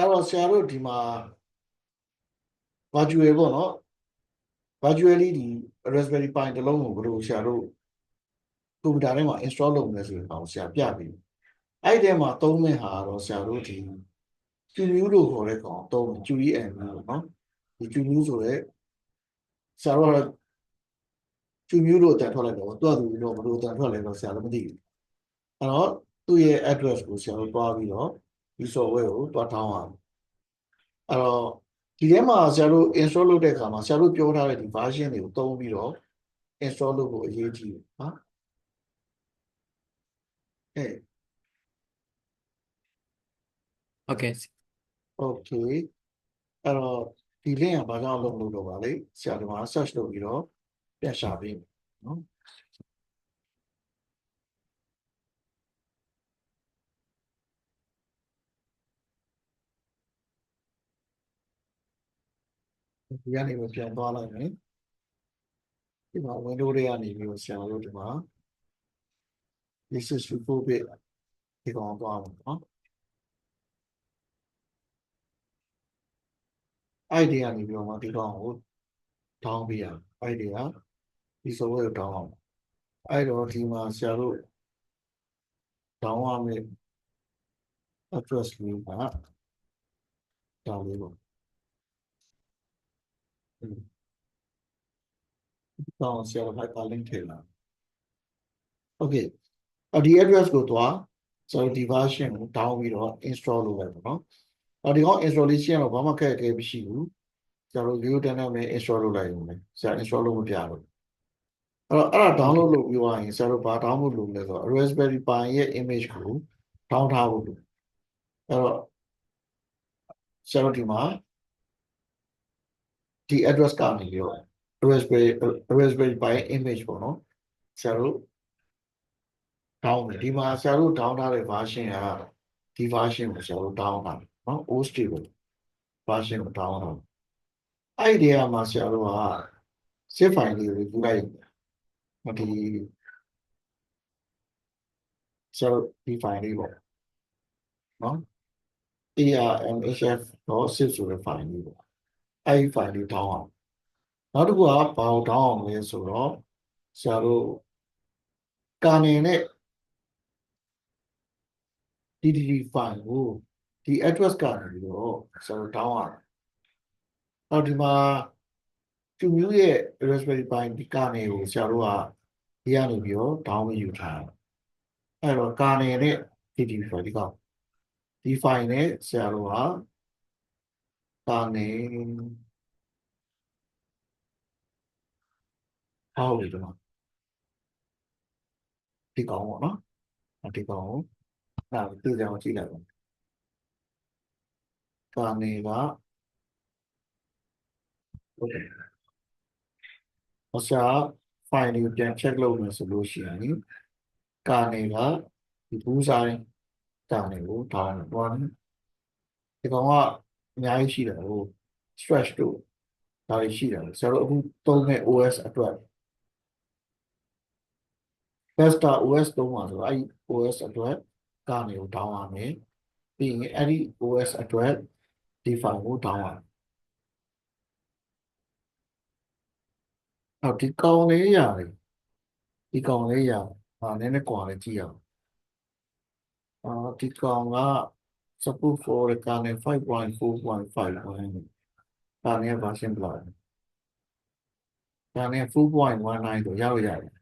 အဲ့တော့ဆရာတို့ဒီမှာ virtual ပေါ့နော် virtually ဒီ Raspberry Pi တစ်လုံးကိုဘယ်လိုဆရာတို့ကွန်ပျူတာထဲမှာ install လုပ်မလဲဆိုတဲ့ကောင်ဆရာပြပြီးအဲ့ဒီထဲမှာသုံးမဲ့ဟာတော့ဆရာတို့ဒီ QU လို့ခေါ်တဲ့ကောင်သုံးမယ် QEM လို့နော်ဒီ QU ဆိုတဲ့ဆရာတို့က QU လို့တန်ထွက်လိုက်တော့သူ့အတူတော့ဘယ်လိုတန်ထွက်လဲတော့ဆရာတို့မသိဘူးအဲ့တော့သူ့ရဲ့ address ကိုဆရာတို့တွားပြီးတော့ ဒီ software ကိုတွားထောင်းအောင်အဲ့တော့ဒီထဲမှာဆရာတို့ install လုပ်တဲ့အခါမှာဆရာတို့ပြောထားတဲ့ဒီ version တွေကိုသုံးပြီးတော့ install လုပ်ဖို့အရေးကြီးတယ်နော်အဲဟုတ်ကဲ့ okay အဲ့တော့ဒီ link ကဘာကြောင့်လုပ်လို့တော့ပါလဲဆရာဒီမှာ search လုပ်ပြီးတော့ပြန်ရှာပေးမယ်နော် ဒီကနေပဲပြန်သွားလိုက်မယ်ဒီမှာ window တွေကနေပြီးတော့ဆရာတို့ဒီမှာ this is for bit ဒီကောင်သွားမယ်နော်အဲ့ဒီကနေပြီးတော့မှဒီကောင်ကိုတောင်းပေးရအဲ့ဒီကဒီ software ကိုတောင်းအောင်အဲ့တော့ဒီမှာဆရာတို့တောင်းရမယ့် address လေးကတောင်းလေးပေါ့ တောင်းဆရာတို့ hyperlink ထည့်လာ okay အဒီ address ကိုသွားဆိုတော့ဒီ version ကို down ပြီးတော့ install လုပ်လိုက်ပါနော်အော်ဒီကောင် installation တော့ဘာမှခက်ခဲမရှိဘူးဆရာတို့ view တန်းတန်းပဲ install လုပ်လိုက်ရုံပဲဆရာ install လုပ်မပြတော့အဲ့တော့အဲ့ဒါ download လုပ်ပြီးသွားရင်ဆရာတို့ဘာ download လုပ်လဲဆိုတော့ Raspberry Pi ရဲ့ image ကို down ထားဖို့လို့အဲ့တော့ဆရာတို့ဒီမှာ ဒီ address ကနေပြီးတော့ Raspberry Raspberry Pi image ပေါ့နော်ဆရာတို့ down တယ်ဒီမှာဆရာတို့ down ထားတဲ့ version ကဒီ version ကိုဆရာတို့ down တာနော် OS stable version ကို down တာအဲ့ဒီနေရာမှာဆရာတို့က save file လေးကိုယူလိုက်ဒီဆရာတို့ဒီ file လေးပေါ့နော် armhf.zip ဆိုတဲ့ file လေးပေါ့ အဲ့ဒီ file လေး down အောင်နောက်တစ်ခုကဘာကို down အောင်လဲဆိုတော့ဆရာတို့ကာနေနဲ့ DDD file ကိုဒီ address ကနေပြီးတော့ကျွန်တော် down ရတယ်။အော်ဒီမှာသူမျိုးရဲ့ Raspberry Pi ဒီကနေကိုဆရာတို့ကဒီကနေပြီးတော့ down ယူထားတယ်။အဲ့တော့ကာနေနဲ့ DDD file ဒီကောင်ဒီ file နဲ့ဆရာတို့က ကာနေဟောလေတော့ဒီကောင်ပေါ့နော်။ဒီကောင်ကိုအဲ့ဒါသိကြအောင်ကြည့်လိုက်ပါကာနေကဟုတ်တယ်။ဟောဆရာ file ကိုပြန် check လုပ်မယ်ဆိုလို့ရှိရင်ကာနေကဒီဘူးဆိုင်ကာနေကိုထောင်းတယ်ပေါ့နော်။ဒီကောင်က အများကြီးရှိတယ်ဟို stretch တို့ဒါတွေရှိတယ်ဆရာတို့အခုသုံးတဲ့ OS အတွက် Vesta OS သုံးပါဆိုတော့အဲ့ဒီ OS အတွက်ကနေကို down ရမယ်ပြီးရင်အဲ့ဒီ OS အတွက်ဒီ file ကို down ရမယ်အော်ဒီကောင်လေးရတယ်ဒီကောင်လေးရဟာနည်းနည်းကွာလေးကြည့်အောင်အာဒီကောင်က support for တဲ့ကနေ5.4.5ကနေ version ဘယ်လောက်ကနေ4.19တော့ရောက်ရတယ်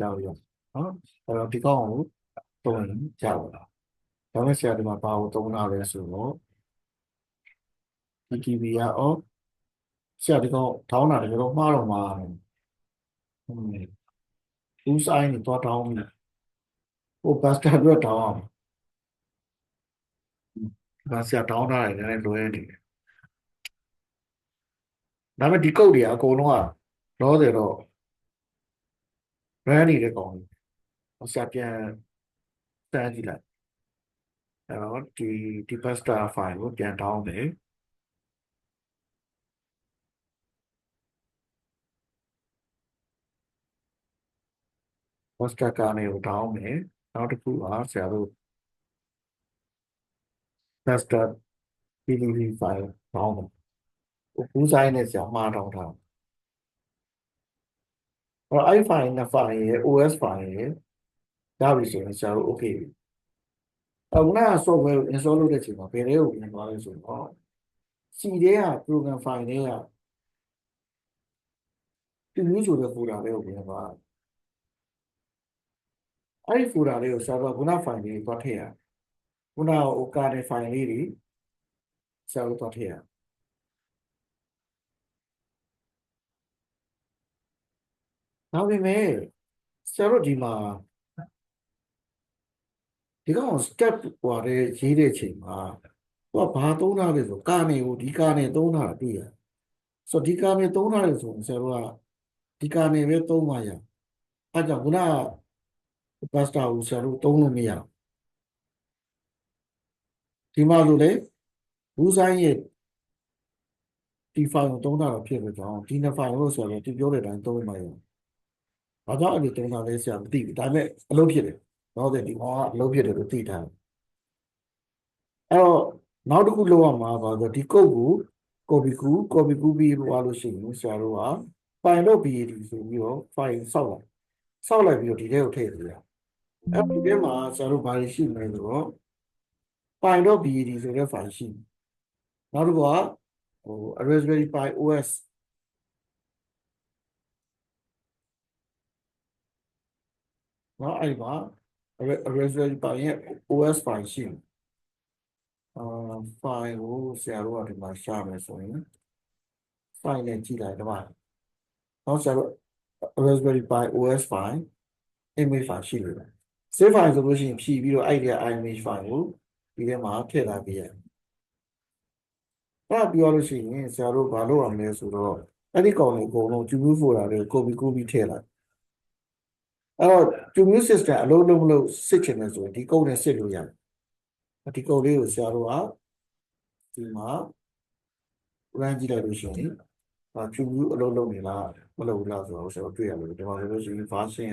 ရောက်ရနော်အဲ့တော့ဒီကောင်ကိုသုံးရင်ကြောက်လာဒါမဲ့ဆရာဒီမှာဘာကိုသုံးတာလဲဆိုတော့ PTV ကအော်ဆရာဒီကောင်ထောင်းတာတကယ်တော့မှားတော့မှားတယ်ဟုတ်မယ်ဦးဆိုင်နေတော့ထောင်းပြီဟိုဘတ်စတာအတွက်ထောင်းအောင် ဘာဆရာထောင်းတာလည်းလည်းလွဲနေတယ်ဒါပေမဲ့ဒီကုတ်တွေကအကုန်လုံးကလောတယ်တော့ run နေတဲ့ကောင်ကြီးဆရာပြန်တန်းကြည့်လိုက်အဲ့တော့ဒီဒီ pasta file ကိုပြန်တောင်းတယ်ပစတာကနေကိုတောင်းမယ်နောက်တစ်ခုကဆရာတို့ master pdb file ပေါင်းတယ်ဘူးဆိုင်နဲ့ဆရာမှားတောင်းထားအဲ့တော့အဲ့ file နဲ့ file ရဲ့ OS file ရဲ့ဒါပြီဆိုရင်ဆရာတို့ okay ပြီအခုနက software ကို install လုပ်တဲ့အချိန်မှာဘယ်တွေကိုပြင်သွားလဲဆိုတော့ C ထဲက program file တွေကဒီမျိုးဆိုတဲ့ folder တွေကိုပြင်သွားအဲ့ဒီ folder လေးကိုဆရာတို့ကခုန file လေးကိုတွားထည့်ရ ခုနကဟို kernel file လေးတွေဆရာတို့တွားထည့်ရနောက်ပေမဲ့ဆရာတို့ဒီမှာဒီကောင် step ဟိုရဲရေးတဲ့အချိန်မှာသူကဘာသုံးထားလဲဆိုကာနေကိုဒီကာနေသုံးထားတာတွေ့ရဆိုတော့ဒီကာနေသုံးထားတယ်ဆိုရင်ဆရာတို့ကဒီကာနေပဲသုံးပါရအဲကြောင့်ခုနက pastor ကိုဆရာတို့သုံးလို့မရ ဒီမှာလို့လေဘူးဆိုင်ရဲ့ဒီ file ကိုသုံးတာတော့ဖြစ်လို့ကြောင်းဒီနှစ် file လို့ဆိုတော့ဒီပြောတဲ့အတိုင်းသုံးမှရဘာကြောင့်အဲ့လိုသုံးတာလဲဆရာမသိဘူးဒါပေမဲ့အလုပ်ဖြစ်တယ်တော့တဲ့ဒီကောင်ကအလုပ်ဖြစ်တယ်လို့သိထားတယ်အဲ့တော့နောက်တစ်ခုလုပ်ရမှာပါဆိုဒီ code ကို copy ကူ copy ကူပြီးလို့လို့ရှိရင်ဆရာတို့က file .bat ဆိုပြီးတော့ file ဆောက်လိုက်ဆောက်လိုက်ပြီးတော့ဒီထဲကိုထည့်ပေးရအဲ့ဒီထဲမှာဆရာတို့ဘာတွေရှိမလဲဆိုတော့ file .bat ဆိုတဲ့ file ရှိနောက်တစ်ခုကဟို Raspberry Pi OS နော်အဲ့ဒီမှာ Raspberry Pi ရဲ့ OS file ရှိတယ်အာ file ကိုဆရာတို့ကဒီမှာရှာမယ်ဆိုရင် file နဲ့ကြည့်လိုက်တော့နောက်ဆရာတို့ Raspberry Pi OS file image file ရှိလို့ save file ဆိုလို့ရှိရင်ဖြည့်ပြီးတော့အဲ့ဒီ image file ကို ဒီထဲမှာထည့်ထားပေးရတယ်အဲ့ပြောလို့ရှိရင်ဆရာတို့ဘာလုပ်ရမလဲဆိုတော့အဲ့ဒီကောင်လေးအကုန်လုံး Jupyter folder တွေကို copy copy ထည့်လိုက်အဲ့တော့ Jupyter system အလုံးလုံးမလို့စစ်ချင်တယ်ဆိုရင်ဒီကုတ်နဲ့စစ်လို့ရတယ်ဒီကုတ်လေးကိုဆရာတို့ကဒီမှာ run ကြည့်လိုက်လို့ရှိရင်အာ Jupyter အလုံးလုံးနေလားမလုပ်ဘူးလားဆိုတော့ဆရာတို့တွေ့ရလို့ဒီမှာဆိုလို့ရှိရင် version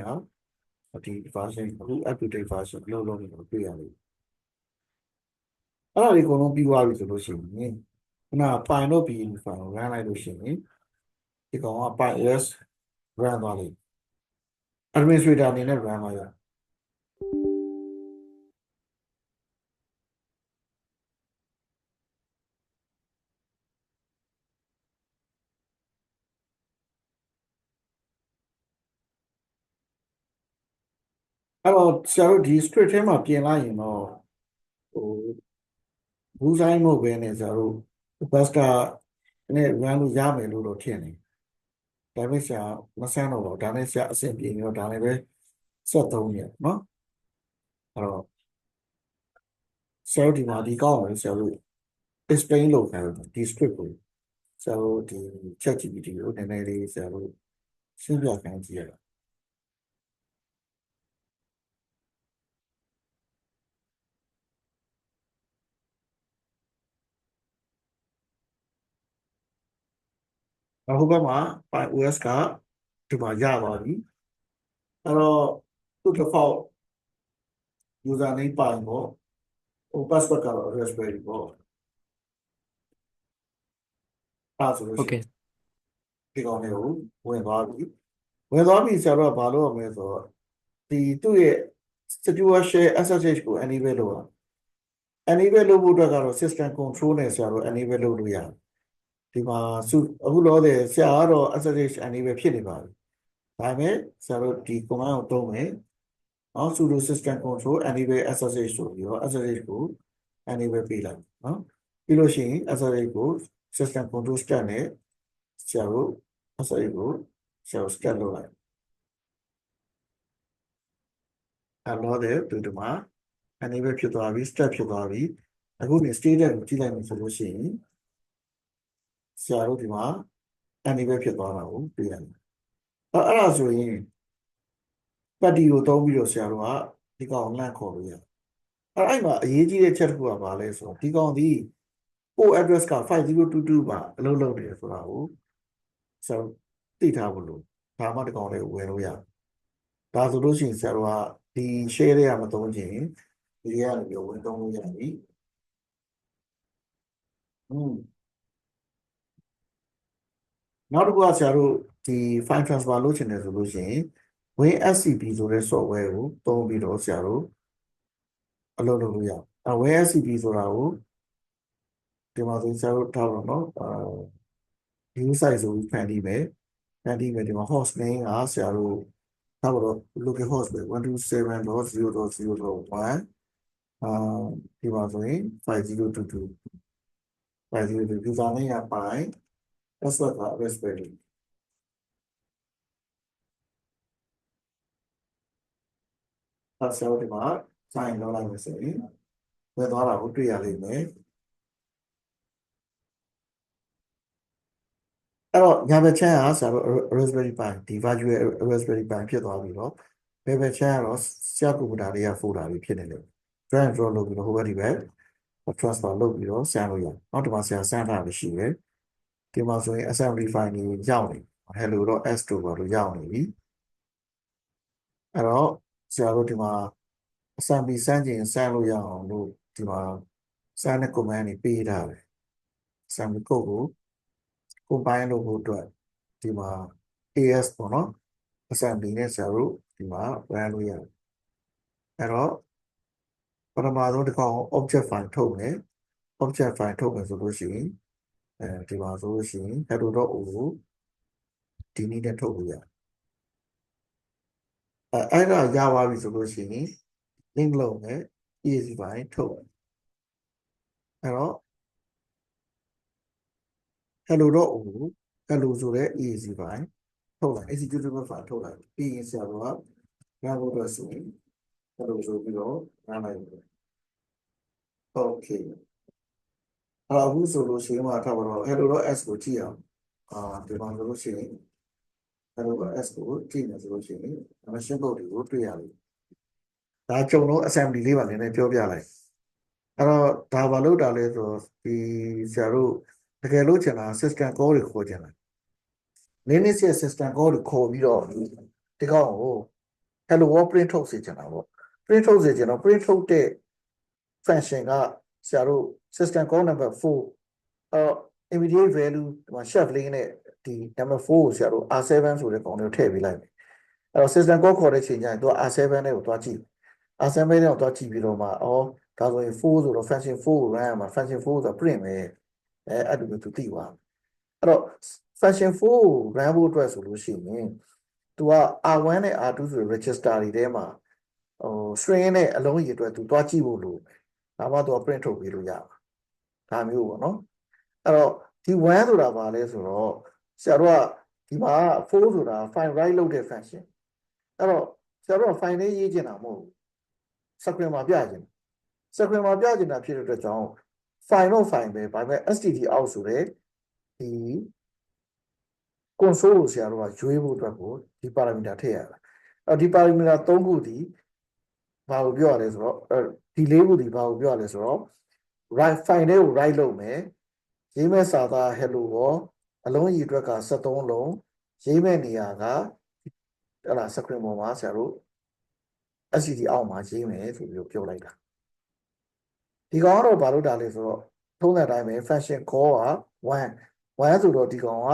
ဟာဒီ version အခု up to date version အလုံးလုံးနေလို့တွေ့ရလို့ အဲ့ဒါဒီအကုန်လုံးပြီးသွားပြီဆိုလို့ရှိရင်ခုနပိုင်တော့ပြီး file ကို run လိုက်လို့ရှိရင်ဒီကောင်က PyOS run သွားလိမ့် administrator အနေနဲ့ run သွားရအဲ့တော့ဆရာတို့ဒီ script ထဲမှာပြင်လိုက်ရင်တော့ဟို ဘူးဆိုင်မဟုတ်ပဲနဲ့ဆရာတို့ဘတ်စကာနဲ့ရန်လို့ရမယ်လို့တော့ထင်တယ်ဒါပေမဲ့ဆရာမဆန်းတော့ဘူးဒါနဲ့ဆရာအဆင်ပြေနေတော့ဒါလည်းပဲဆက်သုံးရနော်အဲ့တော့ဆရာဒီမှာဒီကောင်းတယ်ဆရာတို့ explain လုပ်ခိုင်းဒီ script ကိုဆရာတို့ဒီ ChatGPT ကိုနည်းနည်းလေးဆရာတို့ရှင်းပြခိုင်းကြည့်ရအောင် ဟိုဘက်မှာ PyOS ကဒီမှာရပါပြီအဲ့တော့သူ့ default user name ပါတော့ဟို password ကတော့ raspberry ပေါ့ပါဆိုလို့ရှိရင်ဒီကောင်လေးကိုဝင်သွားပြီဝင်သွားပြီဆရာတို့ကဘာလုပ်ရမလဲဆိုတော့ဒီသူ့ရဲ့ secure share SSH ကို enable လုပ်ရ enable လုပ်ဖို့အတွက်ကတော့ system control နဲ့ဆရာတို့ enable လုပ်လို့ရတယ် ဒီမှာစုအခုလောတဲ့ဆရာကတော့ SSH enable ဖြစ်နေပါပြီဒါပေမဲ့ဆရာတို့ဒီ command ကိုသုံးမယ်နော် sudo system control enable SSH ဆိုပြီးတော့ SSH ကို enable ပေးလိုက်နော်ပြီးလို့ရှိရင် SSH ကို system control stat နဲ့ဆရာတို့ SSH ကိုဆရာတို့ stat လုပ်လိုက်အလောတဲ့ဒီဒီမှာ enable ဖြစ်သွားပြီ stat ဖြစ်သွားပြီအခုနေ status ကိုကြည့်လိုက်မယ်ဆိုလို့ရှိရင်ဆ ရာတို့ဒီမှာ enable ဖြစ်သွားတာကိုတွေ့ရတယ်အဲ့အဲ့ဒါဆိုရင်ပတ်တီကိုသုံးပြီးတော့ဆရာတို့ကဒီကောင်လန့်ခေါ်လို့ရတယ်အဲ့အဲ့မှာအရေးကြီးတဲ့ချက်တစ်ခုကဘာလဲဆိုတော့ဒီကောင်ဒီ port address က5022ပါအလုပ်လုပ်နေတယ်ဆိုတာကိုဆရာတို့သိထားဖို့လို့ဒါမှဒီကောင်လေးကိုဝင်လို့ရတယ်ဒါဆိုလို့ရှိရင်ဆရာတို့ကဒီ share တွေကမသုံးချင်ဒီကနေပြီးဝင်သုံးလို့ရပြီอืม နောက်တစ်ခုကဆရာတို့ဒီ file transfer လုပ်ချင်တယ်ဆိုလို့ရှိရင် Win SCP ဆိုတဲ့ software ကိုသုံးပြီးတော့ဆရာတို့အလုပ်လုပ်လို့ရအောင်အဲ Win SCP ဆိုတာကိုဒီမှာဆိုဆရာတို့ထားတော့เนาะအာ new site ဆိုပြီးဖန်တီးမယ်ဖန်တီးမယ်ဒီမှာ host name ကဆရာတို့ထားတော့ local host ပဲ127.0.0.1အာဒီမှာဆိုရင်5022 5022 user name ကပို င် password က raspberry အဲဆရာတို့ဒီမှာ sign လုပ်လိုက်မယ်ဆိုရင်ဝင်သွားတာကိုတွေ့ရလိမ့်မယ်အဲ့တော့ညာဘက်ချမ်းကဆရာတို့ Raspberry Pi ဒီ virtual Raspberry Pi ဖြစ်သွားပြီတော့ဘယ်ဘက်ချမ်းကတော့ဆရာကွန်ပျူတာတွေက folder တွေဖြစ်နေတယ် drag and drop လုပ်ပြီးတော့ဟိုဘက်ဒီဘက် transfer လုပ်ပြီးတော့ဆရာလို့ရအောင်နောက်ဒီမှာဆရာစမ်းထားတာရှိတယ် ဒီမှာဆိုရင် assembly file တွေရောက်နေ hello တော့ s တို့ဘာလို့ရောက်နေပြီအဲ့တော့ဆရာတို့ဒီမှာ assembly စမ်းကျင်စမ်းလို့ရအောင်လို့ဒီမှာစမ်းတဲ့ command တွေပေးထားတယ် assembly code ကို combine လုပ်ဖို့အတွက်ဒီမှာ AS ပေါ့နော် assembly နဲ့ဆရာတို့ဒီမှာ run လို့ရတယ်အဲ့တော့ပထမဆုံးတစ်ခေါက် object file ထုတ်မယ် object file ထုတ်မယ်ဆိုလို့ရှိရင် အဲဒီမှာဆိုလို့ရှိရင် hello.o ကိုဒီနည်းနဲ့ထုတ်လို့ရတယ်အဲအဲ့ဒါရပါပြီဆိုလို့ရှိရင် link လုပ်မယ် easy file ထုတ်မယ်အဲ့တော့ hello.o hello ဆိုတဲ့ easy file ထုတ်လိုက် executable file ထုတ်လိုက်ပြီးရင်ဆရာတို့က run ဖို့အတွက်ဆိုရင် hello ဆိုပြီးတော့ run လိုက်တယ် okay အဲ့ တော့အခုဆိုလို့ရှိရင်မှာထားပါတော့ hello.s ကိုကြည့်အောင်အာဒီမှာဆိုလို့ရှိရင် hello.s ကိုကြည့်နေဆိုလို့ရှိရင် machine code တွေကိုတွေ့ရပြီဒါကြုံတော့ assembly လေးပါနည်းနည်းပြောပြလိုက်အဲ့တော့ဒါဘာလို့တာလဲဆိုတော့ဒီဆရာတို့တကယ်လို့ချင်တာ system call တွေခေါ်ချင်တာ Linux ရဲ့ system call တွေခေါ်ပြီးတော့ဒီကောင်ကို hello world print ထုတ်စေချင်တာပေါ့ print ထုတ်စေချင်တော့ print ထုတ်တဲ့ function ကဆရာတို့ system call number 4အော် immediate value ဒီမှာ chef link နဲ့ဒီ number 4ကိုဆရာတို့ R7 ဆိုတဲ့ကောင်လေးကိုထည့်ပေးလိုက်မယ်အဲ့တော့ system call ခေါ်တဲ့ချိန်ကျရင်သူက R7 နဲ့ကိုတွားကြည့် R7 နဲ့ကိုတွားကြည့်ပြီးတော့မှအော်ဒါဆိုရင်4ဆိုတော့ function 4ကို run ရမှာ function 4ဆိုတော့ print ပဲအဲအဲ့လိုမျိုးသူသိသွားအဲ့တော့ function 4ကို run ဖို့အတွက်ဆိုလို့ရှိရင်သူက R1 နဲ့ R2 ဆိုတဲ့ register တွေထဲမှာဟို string နဲ့အလုံးကြီးအတွက်သူတွားကြည့်ဖို့လိုမယ်ဒါမှသူက print ထုတ်ပေးလို့ရပါ ဒါမျိုးပေါ့နော်အဲ့တော့ဒီ1ဆိုတာဘာလဲဆိုတော့ဆရာတို့ကဒီမှာ4ဆိုတာ file write လုပ်တဲ့ function အဲ့တော့ဆရာတို့က file လေးရေးချင်တာမဟုတ်ဘူး screen မှာပြချင်တယ် screen မှာပြချင်တာဖြစ်တဲ့အတွက်ကြောင့် file တော့ file ပဲဒါပေမဲ့ std out ဆိုတဲ့ဒီ console ကိုဆရာတို့ကရွေးဖို့အတွက်ကိုဒီ parameter ထည့်ရတာအဲ့ဒီ parameter ၃ခုဒီဘာကိုပြောရလဲဆိုတော့ဒီလေးခုဒီဘာကိုပြောရလဲဆိုတော့ write file လေးကို write လုပ်မယ်ရေးမဲ့စာသား hello ရောအလုံးကြီးအတွက်က73လုံးရေးမဲ့နေရာကဟလာ screen ပေါ်မှာဆရာတို့ SCD အောက်မှာရေးမယ်ဆိုပြီးတော့ပြောလိုက်တာဒီကောင်ကတော့ဘာလို့တာလဲဆိုတော့ထုံးတဲ့အတိုင်းပဲ function call က1 1ဆိုတော့ဒီကောင်က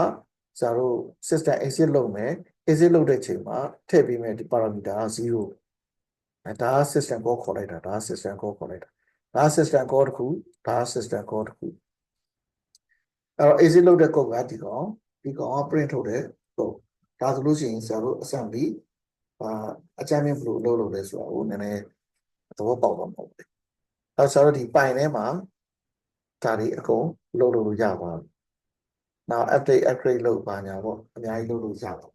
ဆရာတို့ system exit လုပ်မယ် exit လုပ်တဲ့ချိန်မှာထည့်ပေးမယ်ဒီ parameter က0အဲဒါ system call ခေါ်လိုက်တာဒါ system call ခေါ်လိုက်တာ ဒါ system call တစ်ခုဒါ system call တစ်ခုအဲ့တော့ exit လုပ်တဲ့ code ကဒီကောင်ဒီကောင်က print ထုတ်တဲ့ code ဒါဆိုလို့ရှိရင်ဆရာတို့ assembly အာအကြမ်းမြင့်ဘယ်လိုလုပ်လို့လဲဆိုတာကိုနည်းနည်းသဘောပေါက်တော့မဟုတ်ဘူး။အဲဆရာတို့ဒီပိုင်ထဲမှာဒါတွေအကုန်လုပ်လို့ရပါဘူး။ now update upgrade လုပ်ပါညာပေါ့အများကြီးလုပ်လို့ရပါ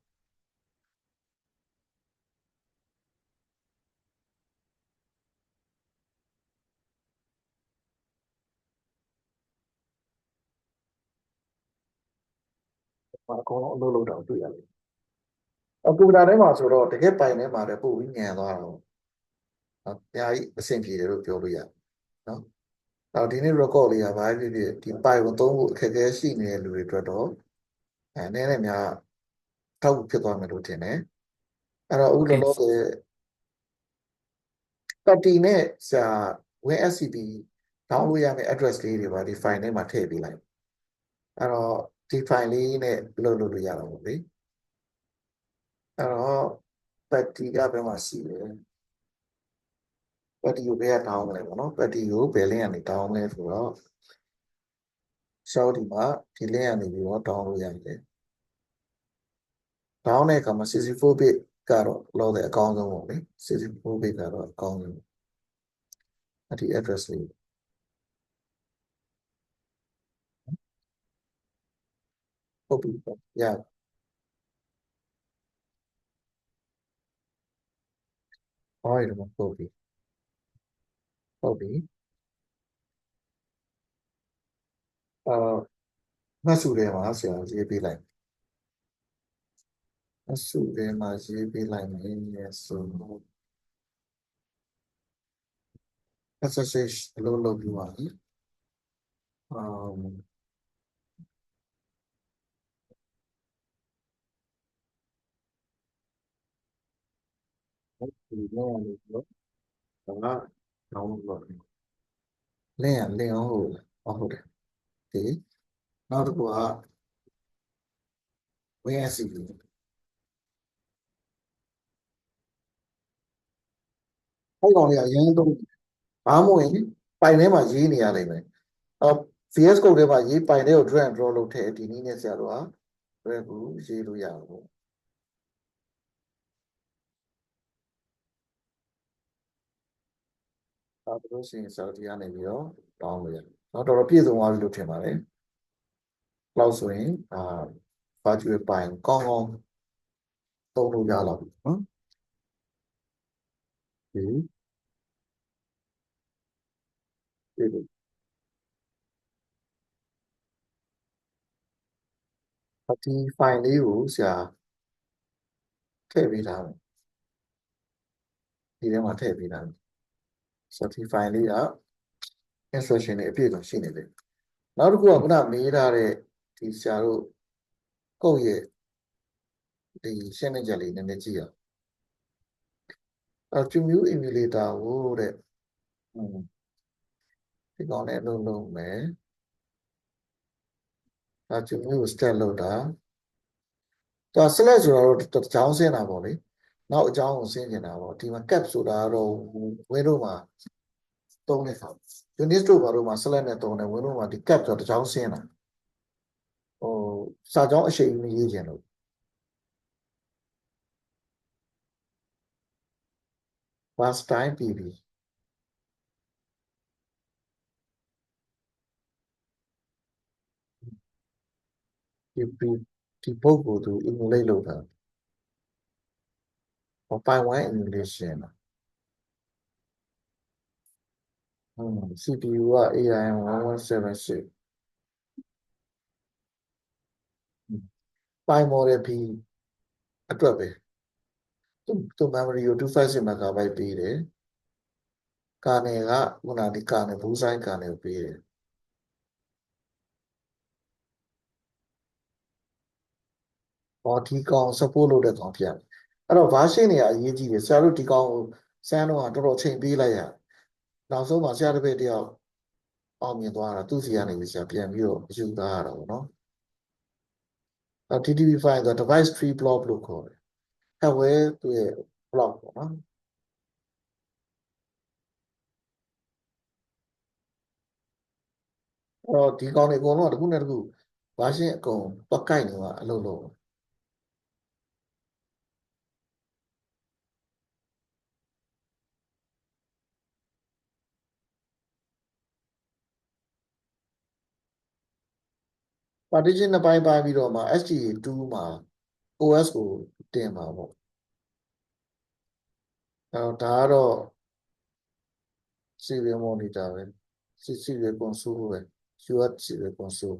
ဘူး။အကုန်လုံးအလုပ်လုပ်တာကိုတွေ့ရလိမ့်မယ်။အကူတာထဲမှာဆိုတော့တကယ်ပိုင်ထဲမှာလည်းပို့ပြီးညံသွားတာပေါ့။အများကြီးအဆင်ပြေတယ်လို့ပြောလို့ရတယ်နော်။အော်ဒီနေ့ record လေးကဘာဖြစ်ဖြစ်ဒီပိုင်ကိုသုံးဖို့အခက်အခဲရှိနေတဲ့လူတွေအတွက်တော့အဲနည်းနည်းများထောက်ဖြစ်သွားမယ်လို့ထင်တယ်။အဲ့တော့အခုလောလောဆယ်ပတ်တီနဲ့ဆရာ win SCP download ရမယ့် address လေးတွေပါဒီ file ထဲမှာထည့်ပေးလိုက်အဲ့တော့ ဒီ file လေးနဲ့လုပ်လို့လို့ရတော့ဘူးလေအဲ့တော့ patty ကဘယ်မှာရှိလဲ patty ကိုဘယ်က down လဲပေါ့နော် patty ကိုဘယ် link ကနေ down လဲဆိုတော့ show ဒီမှာဒီ link ကနေပြီးတော့ down လို့ရတယ် down တဲ့အခါမှာ64 bit ကတော့လောတဲ့အကောင်းဆုံးပေါ့လေ64 bit ကတော့အကောင်းဆုံးအဲ့ဒီ address လေး ဟုတ်ပြီပေါ့ရဟောရတော့ဟုတ်ပြီဟုတ်ပြီအာမှတ်စုထဲမှာဆရာရေးပေးလိုက်မှတ်စုထဲမှာရေးပေးလိုက်မယ်ဆိုတော့ SSH အလုပ်လုပ်ပြီးပါပြီအမ် ဒီလိုလေးတော့ဒါက download လုပ်တယ်လင်းရလင်းအောင်ဟုတ်လားဟုတ်တယ်ဒီနောက်တစ်ခုက WSCP အဲ့ကောင်လေးကအရင်တော့ဘာမှမဝင်ပိုင်ထဲမှာရေးနေရလိမ့်မယ်အော် VS Code ထဲမှာရေးပိုင်ထဲကို drag and draw လုပ်ထည့်ဒီနည်းနဲ့ဆရာတို့က drag ကိုရေးလို့ရအောင် ပေါ့အဲဒါလို့ရှိရင်ဆရာတို့ဒီကနေပြီးတော့ down လို့ရတယ်เนาะတော်တော်ပြည့်စုံသွားပြီလို့ထင်ပါတယ် cloud ဆိုရင်အာ virtual ပိုင်ကောင်းကောင်းသုံးလို့ရတော့ပြီနော်ဒီဒီဒီ file လေးကိုဆရာထည့်ပေးထားမယ်ဒီထဲမှာထည့်ပေးထားမယ် ဆိုတော့ဒီ file လေးက instruction တွေအပြည့်အစုံရှိနေတယ်နောက်တစ်ခုကခုနမေးထားတဲ့ဒီဆရာတို့ကိုယ့်ရဲ့ဒီရှင်းနေကြလေးနည်းနည်းကြည့်အောင်အဲ Qemu emulator ကိုတဲ့อืมဒီကောင်နဲ့လုံးလုံးမယ်အဲ Qemu ကို step လုပ်တာဒါ select ဆိုတော့တချောင်းဆင်းတာပေါ့လေ နောက်အကြောင်းကိုဆင်းနေတာပေါ့ဒီမှာ cap ဆိုတာတော့ Windows မှာသုံးတဲ့ခါ Unix တို့ဘာလို့မှာ select နဲ့သုံးတယ် Windows မှာဒီ cap ဆိုတော့တချောင်းဆင်းတာဟိုစာကြောင်းအရှိန်မရေးခြင်းလို့ last time PB ဒီဒီပုဂ္ဂိုလ်သူ emulate လုပ်တာ ဟော Python emulation လားอืม CPU က ARM 1176 Pi model B အတွက်ပဲသူသူ memory ကို256 MB ပေးတယ်ကာနယ်ကခုနဒီကာနယ်ဘူးဆိုင်ကာနယ်ကိုပေးတယ်ဟောဒီကောင် support လုပ်တဲ့ကောင်ဖြစ်ရတယ် အဲ့တော့ version တွေကအရေးကြီးတယ်ဆရာတို့ဒီကောင်ကိုစမ်းတော့တော်တော်ချိန်ပေးလိုက်ရနောက်ဆုံးမှာဆရာတစ်ပည့်တယောက်အောင်မြင်သွားတာသူ့စီကနေပြီးဆရာပြန်ပြီးတော့ယူသားရတာပေါ့နော်အဲ TTP5 ဆို device tree block လို့ခေါ်တယ် hardware သူ့ရဲ့ block ပေါ့နော်အဲ့တော့ဒီကောင်တွေအကုန်လုံးကတစ်ခုနဲ့တစ်ခု version အကုန်ပတ်ကိုက်နေမှာအလုပ်လုပ် ပါတီရှင်နှစ်ပိုင်းပိုင်းပြီးတော့မှ SGA2 မှာ OS ကိုတင်မှာပေါ့အဲတော့ဒါကတော့ serial monitor ပဲ serial console ပဲ UART serial console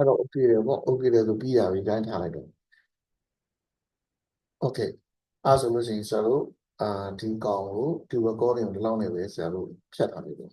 အဲ့တော့ okay တယ်ပေါ့ okay တယ်ဆိုပြီးရပြီတိုင်းထားလိုက်တော့ okay အဲ့ဆိုလို့ရှိရင်ဆရာတို့အာဒီကောင်ကိုဒီ recording ကိုဒီလောက်နဲ့ပဲဆရာတို့ဖြတ်ထားပြီပေါ့